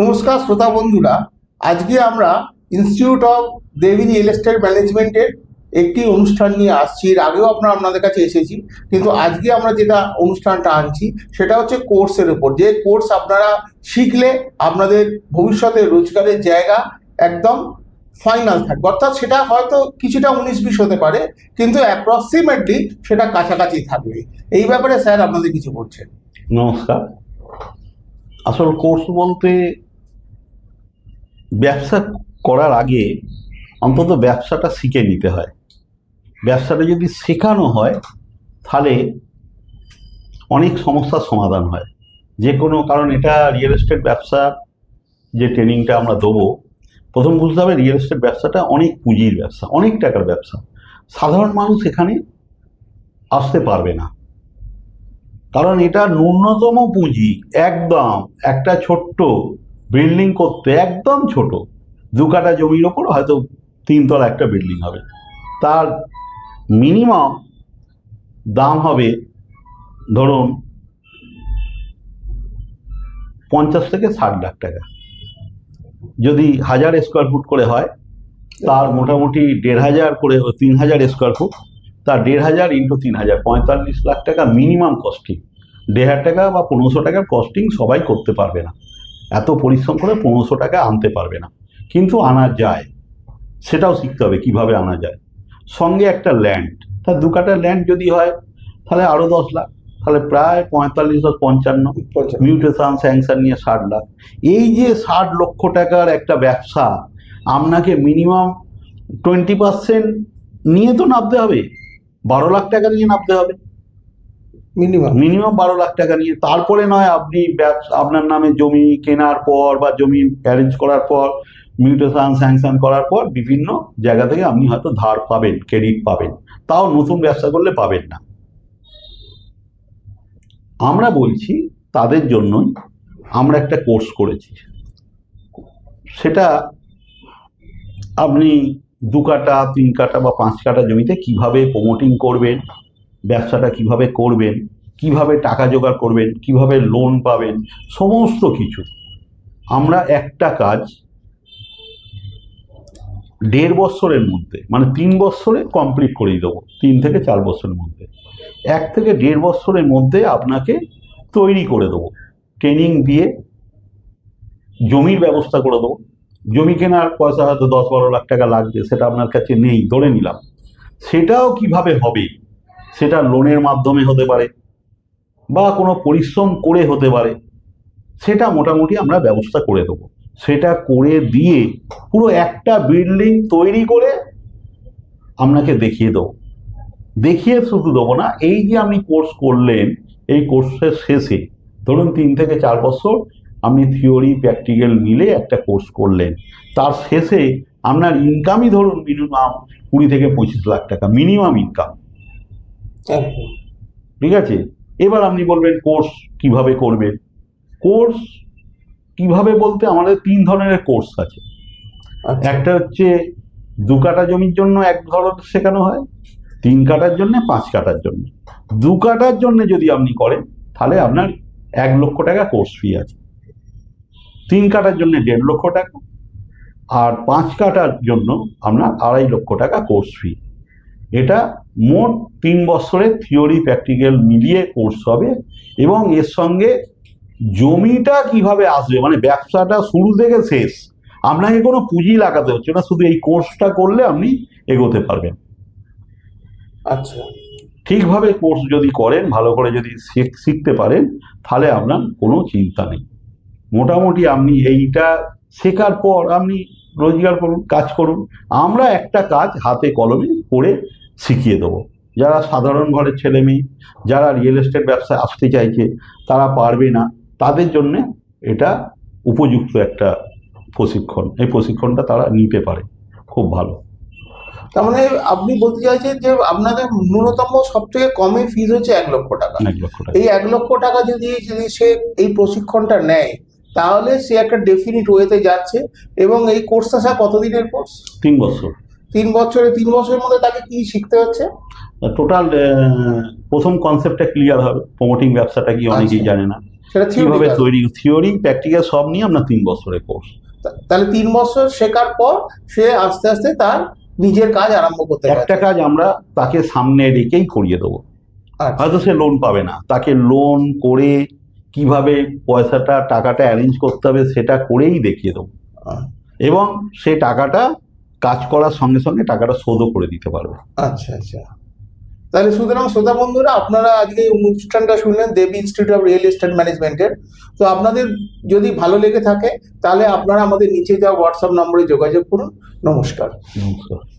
নমস্কার শ্রোতা বন্ধুরা, আজকে আমরা institute of Devi real estate ম্যানেজমেন্টের একটি অনুষ্ঠান নিয়ে আসছি। এর আগেও আপনারা আপনাদের কাছে এসেছি, কিন্তু আজকে আমরা যেটা অনুষ্ঠানটা আনছি, সেটা হচ্ছে কোর্সের উপর। যে কোর্স আপনারা শিখলে আপনাদের ভবিষ্যতে রোজগারের জায়গা একদম ফাইনাল থাকবে। অর্থাৎ সেটা হয়তো কিছুটা উনিশ বিশ হতে পারে, কিন্তু অ্যাপ্রক্সিমেটলি সেটা কাছাকাছি থাকবে। এই ব্যাপারে স্যার আপনাদের কিছু বলছেন। নমস্কার। আসল কোর্স বলতে ব্যবসা করার আগে অন্তত ব্যবসাটা শিখে নিতে হয়। ব্যবসাটা যদি শেখানো হয়, তাহলে অনেক সমস্যার সমাধান হয়। যে কোনো কারণ, এটা রিয়েল এস্টেট ব্যবসার যে ট্রেনিংটা আমরা দেবো, প্রথম বুঝতে হবে রিয়েল এস্টেট ব্যবসাটা অনেক পুঁজির ব্যবসা, অনেক টাকার ব্যবসা। সাধারণ মানুষ এখানে আসতে পারবে না। কারণ এটা ন্যূনতম পুঁজি, একদম একটা ছোট্ট বিল্ডিং করতে একদম ছোট। দু কাটা জমির ওপর হয়তো তিনতলা একটা বিল্ডিং হবে। তার মিনিমাম দাম হবে ধরুন পঞ্চাশ থেকে ষাট লাখ টাকা। যদি হাজার স্কোয়ার ফুট করে হয়, তার মোটামুটি দেড় হাজার করে তিন হাজার স্কোয়ার ফুট তার দেড় হাজার ইন্টু তিন হাজার, পঁয়তাল্লিশ লাখ টাকা মিনিমাম কস্টিং দেড় হাজার টাকা বা পনেরোশো টাকার কস্টিং সবাই করতে পারবে না। এত পরিশ্রম করে পনেরোশো টাকা আনতে পারবে না। কিন্তু আনা যায়। সেটাও শিখতে হবে কীভাবে আনা যায়। সঙ্গে একটা ল্যান্ড তা দু কাটা ল্যান্ড যদি হয় তাহলে আরও দশ লাখ তাহলে প্রায় পঁয়তাল্লিশ দশ পঞ্চান্ন। মিউটেশন স্যাংশন নিয়ে ষাট লাখ। এই যে ষাট লক্ষ টাকার একটা ব্যবসা আপনাকে মিনিমাম টোয়েন্টি পার্সেন্ট নিয়ে তো নামতে হবে। বারো লাখ টাকা নিয়ে নামতে হবে। মিনিমাম মিনিমাম বারো লাখ টাকা নিয়ে। তারপরে নয়, আপনি আপনার নামে জমি কেনার পর বা জমি অ্যারেঞ্জ করার পর মিউটেশন স্যাংশন করার পর বিভিন্ন জায়গা থেকে আপনি হয়তো ধার পাবেন ক্রেডিট পাবেন। তাও নতুন ব্যবসা করলে পাবেন না। আমরা বলছি, তাদের জন্যই আমরা একটা কোর্স করেছি। সেটা আপনি দু কাটা, তিন কাটা বা পাঁচ কাটা জমিতে কীভাবে প্রমোটিং করবেন ব্যবসাটা কীভাবে করবেন, কীভাবে টাকা জোগাড় করবেন, কীভাবে লোন পাবেন, সমস্ত কিছু। আমরা একটা কাজ দেড় বছরের মধ্যে মানে তিন বছরে কমপ্লিট করিয়ে দেবো, তিন থেকে চার বছরের মধ্যে। এক থেকে দেড় বছরের মধ্যে আপনাকে তৈরি করে দেবো। ট্রেনিং দিয়ে জমির ব্যবস্থা করে দেবো। জমি কেনার পয়সা হয়তো দশ বারো লাখ টাকা লাগবে, সেটা আপনার কাছে নেই, ধরে নিলাম। সেটাও কীভাবে হবে? সেটা লোনের মাধ্যমে হতে পারে বা কোনো পরিশ্রম করে হতে পারে, সেটা মোটামুটি আমরা ব্যবস্থা করে দেবো। সেটা করে দিয়ে পুরো একটা বিল্ডিং তৈরি করে আপনাকে দেখিয়ে দেবো। দেখিয়ে শুধু দেবো না, এই যে আপনি কোর্স করলেন, এই কোর্সের শেষে ধরুন তিন থেকে চার বছর আপনি থিওরি, প্র্যাকটিক্যাল মিলে একটা কোর্স করলেন। তার শেষে আপনার ইনকামই ধরুন মিনিমাম কুড়ি থেকে পঁচিশ লাখ টাকা মিনিমাম ইনকাম ঠিক আছে? এবার আপনি বলবেন কোর্স কীভাবে করবেন? কোর্স কীভাবে বলতে আমাদের তিন ধরনের কোর্স আছে। আচ্ছা। একটা হচ্ছে দু কাটা জমির জন্য এক ধরনের শেখানো হয় তিন কাটার জন্য পাঁচ কাটার জন্য। দু কাটার জন্য যদি আপনি করেন তাহলে আপনার এক লক্ষ টাকা কোর্স ফি আছে। তিন কাটার জন্য দেড় লক্ষ টাকা আর পাঁচ কাটার জন্য আপনার আড়াই লক্ষ টাকা কোর্স ফি এটা মোট তিন বছরের থিওরি প্র্যাকটিক্যাল মিলিয়ে কোর্স হবে এবং এর সঙ্গে জমিটা কীভাবে আসবে? মানে ব্যবসাটা শুরু থেকে শেষ। আপনাকে কোনো পুঁজি লাগাতে হচ্ছে না শুধু এই কোর্সটা করলে আপনি এগোতে পারবেন। আচ্ছা। ঠিকভাবে কোর্স যদি করেন ভালো করে যদি শিখতে পারেন তাহলে আপনার কোনো চিন্তা নেই। মোটামুটি আপনি এইটা শেখার পর আপনি রোজগার করুন কাজ করুন। আমরা একটা কাজ হাতে কলমে করে শিখিয়ে দেবো। যারা সাধারণ ঘরের ছেলে মেয়ে যারা রিয়েল এস্টেট ব্যবসায় আসতে চাইছে তারা পারবে না। তাদের জন্যে এটা উপযুক্ত একটা প্রশিক্ষণ। এই প্রশিক্ষণটা তারা নিতে পারে। খুব ভালো। তার মানে আপনি বলতে চাইছেন যে আপনাদের ন্যূনতম সব থেকে কমে ফিজ হচ্ছে এক লক্ষ টাকা। এক লক্ষ টাকা। এই এক লক্ষ টাকা যদি যদি সে এই প্রশিক্ষণটা নেয় তাহলে সে একটা ডেফিনিট ওয়েতে যাচ্ছে এবং এই কোর্সটা স্যার কতদিনের কোর্স তিন বছর। তিন বছরে তিন বছরের মধ্যে তাকে কি শিখতে হচ্ছে? টোটাল প্রথম কনসেপ্টটা ক্লিয়ার হবে। প্রমোটিং ব্যবসাটা কি অনেকেই আচ্ছা। জানে না। সেটা কীভাবে তৈরি থিওরি প্র্যাকটিক্যাল সব নিয়ে আপনার তিন বছরের কোর্স তাহলে তিন বছর শেখার পর সে আস্তে আস্তে তার নিজের কাজ আরম্ভ করতে একটা কাজ আমরা তাকে সামনে রেখেই করিয়ে দেবো। আচ্ছা। হয়তো সে লোন পাবে না। তাকে লোন করে কীভাবে পয়সাটা টাকাটা অ্যারেঞ্জ করতে হবে সেটা করেই দেখিয়ে দেবো। এবং সে টাকাটা কাজ করার সঙ্গে সঙ্গে টাকাটা শোধও করে দিতে পারবে। আচ্ছা আচ্ছা। তাহলে সুতরাং শ্রোতা বন্ধুরা আপনারা আজকে এই অনুষ্ঠানটা শুনলেন Devi institute of real estate ম্যানেজমেন্টের তো আপনাদের যদি ভালো লেগে থাকে তাহলে আপনারা আমাদের নিচে যাওয়া হোয়াটসঅ্যাপ নম্বরে যোগাযোগ করুন। নমস্কার। নমস্কার।